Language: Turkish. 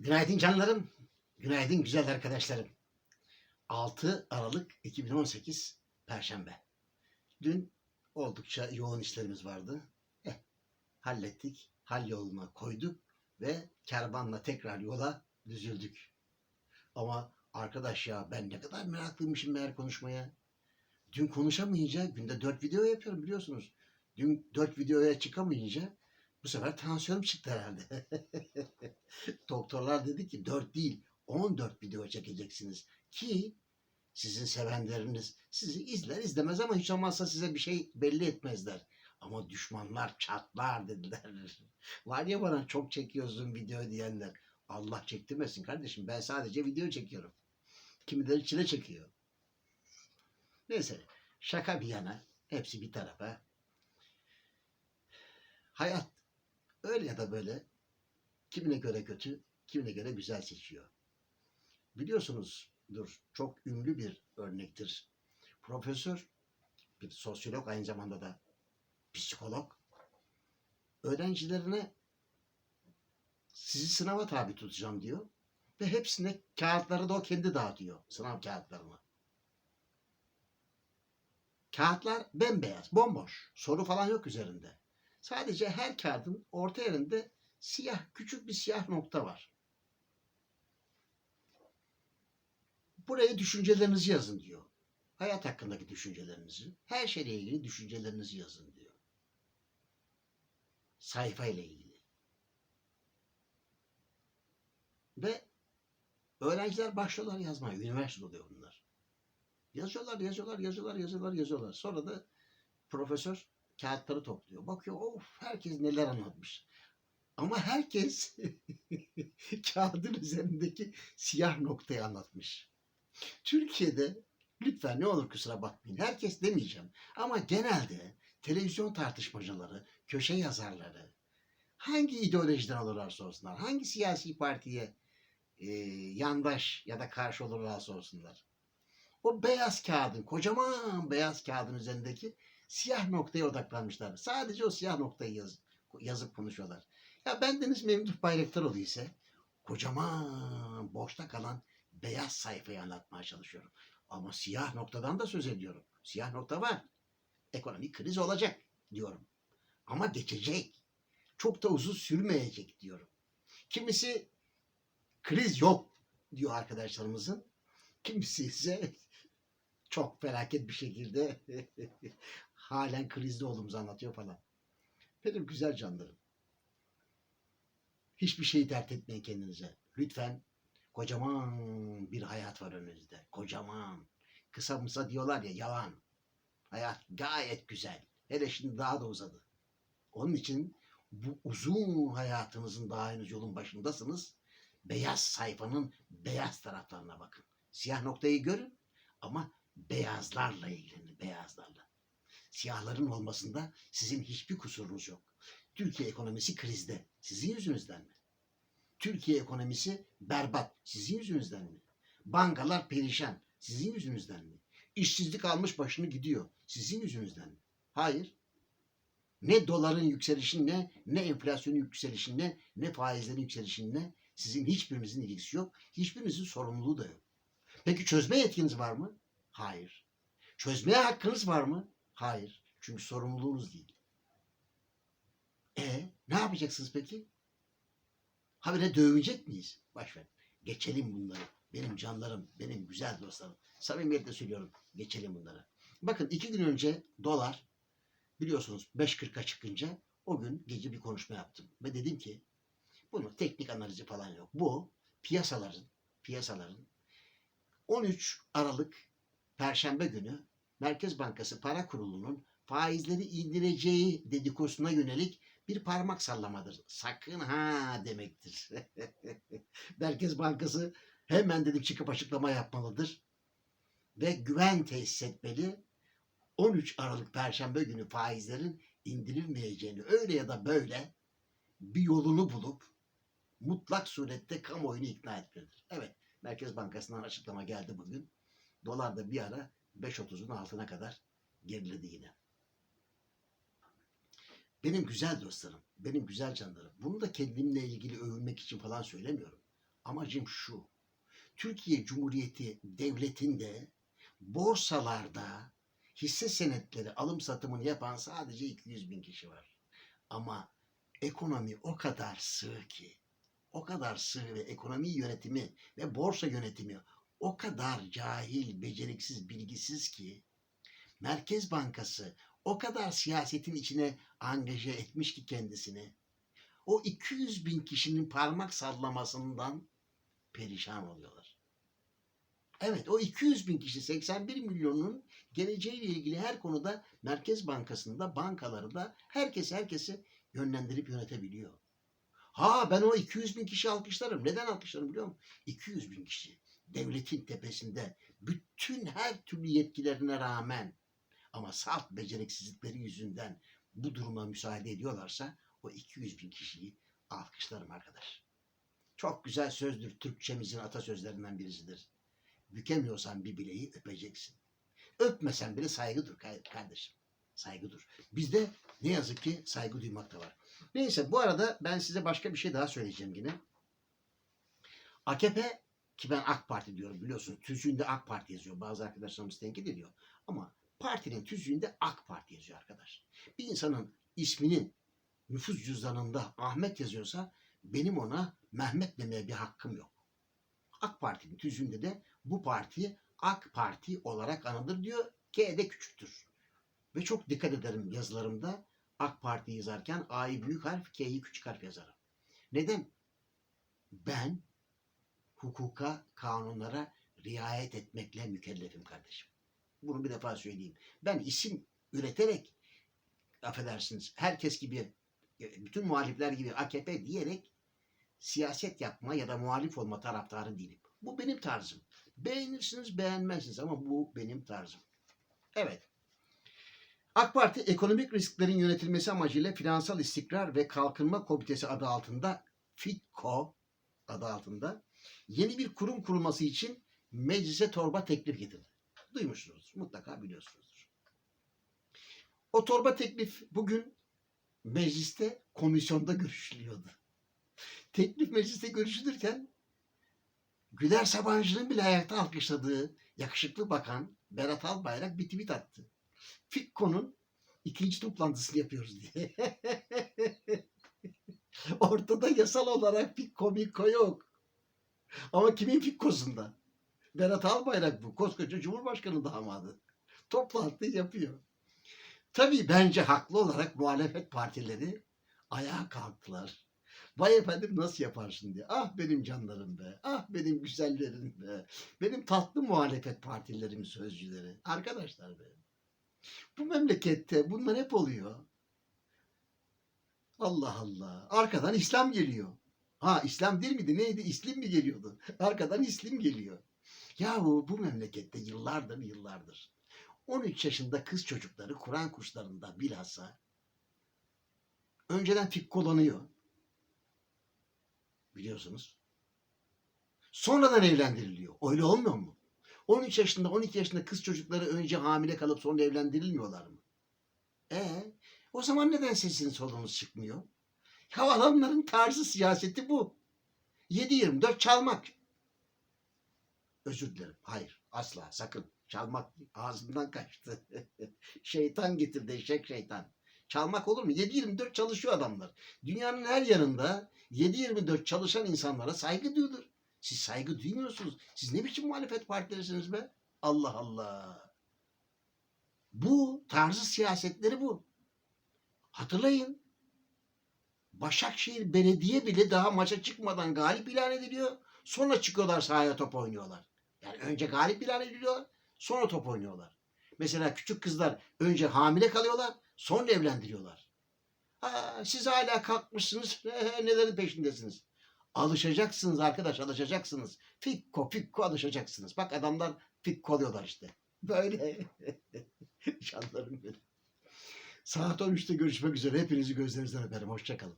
Günaydın canlarım. Günaydın güzel arkadaşlarım. 6 Aralık 2018 Perşembe. Dün oldukça yoğun işlerimiz vardı. Eh, hallettik. Hal yoluna koyduk ve kervanla tekrar yola düzüldük. Ama arkadaş ya ben ne kadar meraklıymışım meğer konuşmaya. Dün konuşamayınca günde 4 video yapıyorum biliyorsunuz. Dün 4 videoya çıkamayınca bu sefer tansiyonum çıktı herhalde. Doktorlar dedi ki 4 değil 14 video çekeceksiniz ki sizin sevenleriniz sizi izler izlemez ama hiç olmazsa size bir şey belli etmezler. Ama düşmanlar çatlar dediler. Var ya bana çok çekiyorsun video diyenler. Allah çektirmesin kardeşim ben sadece video çekiyorum. Kimileri çile çekiyor. Neyse şaka bir yana hepsi bir tarafa. Hayat öyle ya da böyle kimine göre kötü, kimine göre güzel seçiyor. Biliyorsunuzdur çok ünlü bir örnektir. Profesör, bir sosyolog aynı zamanda da psikolog öğrencilerine sizi sınava tabi tutacağım diyor ve hepsine kağıtları da o kendi dağıtıyor sınav kağıtlarını. Kağıtlar bembeyaz, bomboş. Soru falan yok üzerinde. Sadece her kağıdın orta yerinde siyah, küçük bir siyah nokta var. Buraya düşüncelerinizi yazın diyor. Hayat hakkındaki düşüncelerinizi, her şeyle ilgili düşüncelerinizi yazın diyor. Sayfa ile ilgili. Ve öğrenciler başlıyorlar yazmaya. Üniversite oluyor bunlar. Yazıyorlar, yazıyorlar, yazıyorlar, yazıyorlar, yazıyorlar. Sonra da profesör kağıtları topluyor. Bakıyor of herkes neler anlatmış. Ama herkes kağıdın üzerindeki siyah noktayı anlatmış. Türkiye'de lütfen ne olur kusura bakmayın. Herkes demeyeceğim. Ama genelde televizyon tartışmacıları, köşe yazarları hangi ideolojiden olurlarsa olsunlar, hangi siyasi partiye e, yandaş ya da karşı olurlarsa olsunlar. O beyaz kağıdın, kocaman beyaz kağıdın üzerindeki siyah noktaya odaklanmışlar. Sadece o siyah noktayı yaz, yazıp konuşuyorlar. Ya bendeniz Memduh Bayraktaroğlu ise kocaman boşta kalan beyaz sayfayı anlatmaya çalışıyorum. Ama siyah noktadan da söz ediyorum. Siyah nokta var. Ekonomik kriz olacak diyorum. Ama geçecek. Çok da uzun sürmeyecek diyorum. Kimisi kriz yok diyor arkadaşlarımızın. Kimisi ise çok felaket bir şekilde halen krizde olduğumuzu anlatıyor falan. Benim güzel canlarım. Hiçbir şeyi dert etmeyin kendinize. Lütfen kocaman bir hayat var önünüzde. Kocaman. Kısa mısa diyorlar ya yalan. Hayat gayet güzel. Hele şimdi daha da uzadı. Onun için bu uzun hayatınızın daha henüz yolun başındasınız. Beyaz sayfanın beyaz taraflarına bakın. Siyah noktayı görün ama beyazlarla ilgilenin, beyazlarla. Siyahların olmasında sizin hiçbir kusurunuz yok. Türkiye ekonomisi krizde. Sizin yüzünüzden mi? Türkiye ekonomisi berbat. Sizin yüzünüzden mi? Bankalar perişan. Sizin yüzünüzden mi? İşsizlik almış başını gidiyor. Sizin yüzünüzden mi? Hayır. Ne doların yükselişinle, ne enflasyonun yükselişinle, ne faizlerin yükselişinle sizin hiçbirinizin ilgisi yok. Hiçbirinizin sorumluluğu da yok. Peki çözme yetkiniz var mı? Hayır. Çözmeye hakkınız var mı? Hayır. Çünkü sorumluluğunuz değil. E ne yapacaksınız peki? Habire dövecek miyiz? Başver. Geçelim bunları. Benim canlarım, benim güzel dostlarım. Samimiyetle söylüyorum. Geçelim bunları. Bakın iki gün önce dolar biliyorsunuz 5.40'a çıkınca o gün gece bir konuşma yaptım. Ve dedim ki bunun teknik analizi falan yok. Bu piyasaların piyasaların 13 Aralık Perşembe günü Merkez Bankası Para Kurulu'nun faizleri indireceği dedikodusuna yönelik bir parmak sallamadır. Sakın ha demektir. Merkez Bankası hemen dedim çıkıp açıklama yapmalıdır. Ve güven tesis etmeli. 13 Aralık Perşembe günü faizlerin indirilmeyeceğini öyle ya da böyle bir yolunu bulup mutlak surette kamuoyunu ikna etmelidir. Evet Merkez Bankası'ndan açıklama geldi bugün. Dolar da bir ara 5.30'un altına kadar geriledi yine. Benim güzel dostlarım, benim güzel canlarım. Bunu da kendimle ilgili övünmek için falan söylemiyorum. Amacım şu. Türkiye Cumhuriyeti Devleti'nde borsalarda hisse senetleri alım satımını yapan sadece 200 bin kişi var. Ama ekonomi o kadar sığ ki, o kadar sığ ve ekonomi yönetimi ve borsa yönetimi o kadar cahil, beceriksiz, bilgisiz ki Merkez Bankası o kadar siyasetin içine angaje etmiş ki kendisini. O 200 bin kişinin parmak sallamasından perişan oluyorlar. Evet o 200 bin kişi 81 milyonun geleceğiyle ilgili her konuda Merkez Bankası'nda, bankalarında herkes herkesi yönlendirip yönetebiliyor. Ha ben o 200 bin kişi alkışlarım. Neden alkışlarım biliyor musun? 200 bin kişi devletin tepesinde bütün her türlü yetkilerine rağmen ama salt beceriksizlikleri yüzünden bu duruma müsaade ediyorlarsa o 200 bin kişiyi alkışlarım arkadaş. Çok güzel sözdür. Türkçemizin atasözlerinden birisidir. Bükemiyorsan bir bileği öpeceksin. Öpmesen bile saygı dur kay- kardeşim. Saygı dur. Bizde ne yazık ki saygı duymak da var. Neyse bu arada ben size başka bir şey daha söyleyeceğim yine. AKP ki ben AK Parti diyorum biliyorsunuz. Tüzüğünde AK Parti yazıyor. Bazı arkadaşlarımız tenkit ediyor. Ama partinin tüzüğünde AK Parti yazıyor arkadaş. Bir insanın isminin nüfus cüzdanında Ahmet yazıyorsa benim ona Mehmet demeye bir hakkım yok. AK Parti'nin tüzüğünde de bu parti AK Parti olarak anılır diyor. K de küçüktür. Ve çok dikkat ederim yazılarımda AK Parti yazarken A'yı büyük harf, K'yi küçük harf yazarım. Neden? Ben hukuka, kanunlara riayet etmekle mükellefim kardeşim. Bunu bir defa söyleyeyim. Ben isim üreterek affedersiniz herkes gibi bütün muhalifler gibi AKP diyerek siyaset yapma ya da muhalif olma taraftarı değilim. Bu benim tarzım. Beğenirsiniz beğenmezsiniz ama bu benim tarzım. Evet. AK Parti ekonomik risklerin yönetilmesi amacıyla Finansal İstikrar ve Kalkınma Komitesi adı altında FİKKO adı altında yeni bir kurum kurulması için meclise torba teklif getirdi. Duymuşsunuz. Mutlaka biliyorsunuzdur. O torba teklif bugün mecliste komisyonda görüşülüyordu. Teklif mecliste görüşülürken Güler Sabancı'nın bile ayakta alkışladığı yakışıklı bakan Berat Albayrak bir tweet attı. Fikko'nun ikinci toplantısını yapıyoruz diye. Ortada yasal olarak Fikko Mikko yok. Ama kimin Fikko'sunda? Berat Albayrak bu. Koskoca Cumhurbaşkanı damadı. Toplantı yapıyor. Tabii bence haklı olarak muhalefet partileri ayağa kalktılar. Vay efendim nasıl yaparsın diye. Ah benim canlarım be. Ah benim güzellerim be. Benim tatlı muhalefet partilerimin sözcüleri. Arkadaşlar be. Bu memlekette bunlar hep oluyor. Allah Allah. Arkadan İslam geliyor. Ha İslam değil miydi? Neydi? İslim mi geliyordu? Arkadan İslim geliyor. Yahu bu memlekette yıllardır yıllardır 13 yaşında kız çocukları Kur'an kurslarında bilhassa önceden fikkolanıyor. Biliyorsunuz. Sonradan evlendiriliyor. Öyle olmuyor mu? 13 yaşında 12 yaşında kız çocukları önce hamile kalıp sonra evlendirilmiyorlar mı? E o zaman neden sesiniz solunuz çıkmıyor? Ya tarzı siyaseti bu. 7-24 çalmak. Özür dilerim. Hayır. Asla. Sakın. Çalmak ağzımdan kaçtı. şeytan getirdi. Eşek şeytan. Çalmak olur mu? 7-24 çalışıyor adamlar. Dünyanın her yanında 7-24 çalışan insanlara saygı duyulur. Siz saygı duymuyorsunuz. Siz ne biçim muhalefet partilerisiniz be? Allah Allah. Bu tarzı siyasetleri bu. Hatırlayın. Başakşehir Belediye bile daha maça çıkmadan galip ilan ediliyor. Sonra çıkıyorlar sahaya top oynuyorlar. Yani önce galip ilan ediliyor, sonra top oynuyorlar. Mesela küçük kızlar önce hamile kalıyorlar, sonra evlendiriyorlar. Ha, siz hala kalkmışsınız, nelerin peşindesiniz. Alışacaksınız arkadaş, alışacaksınız. Fikko, fikko alışacaksınız. Bak adamlar fikko oluyorlar işte. Böyle. Canlarım benim. Saat 13'te görüşmek üzere. Hepinizi gözlerinizden öperim. Hoşçakalın.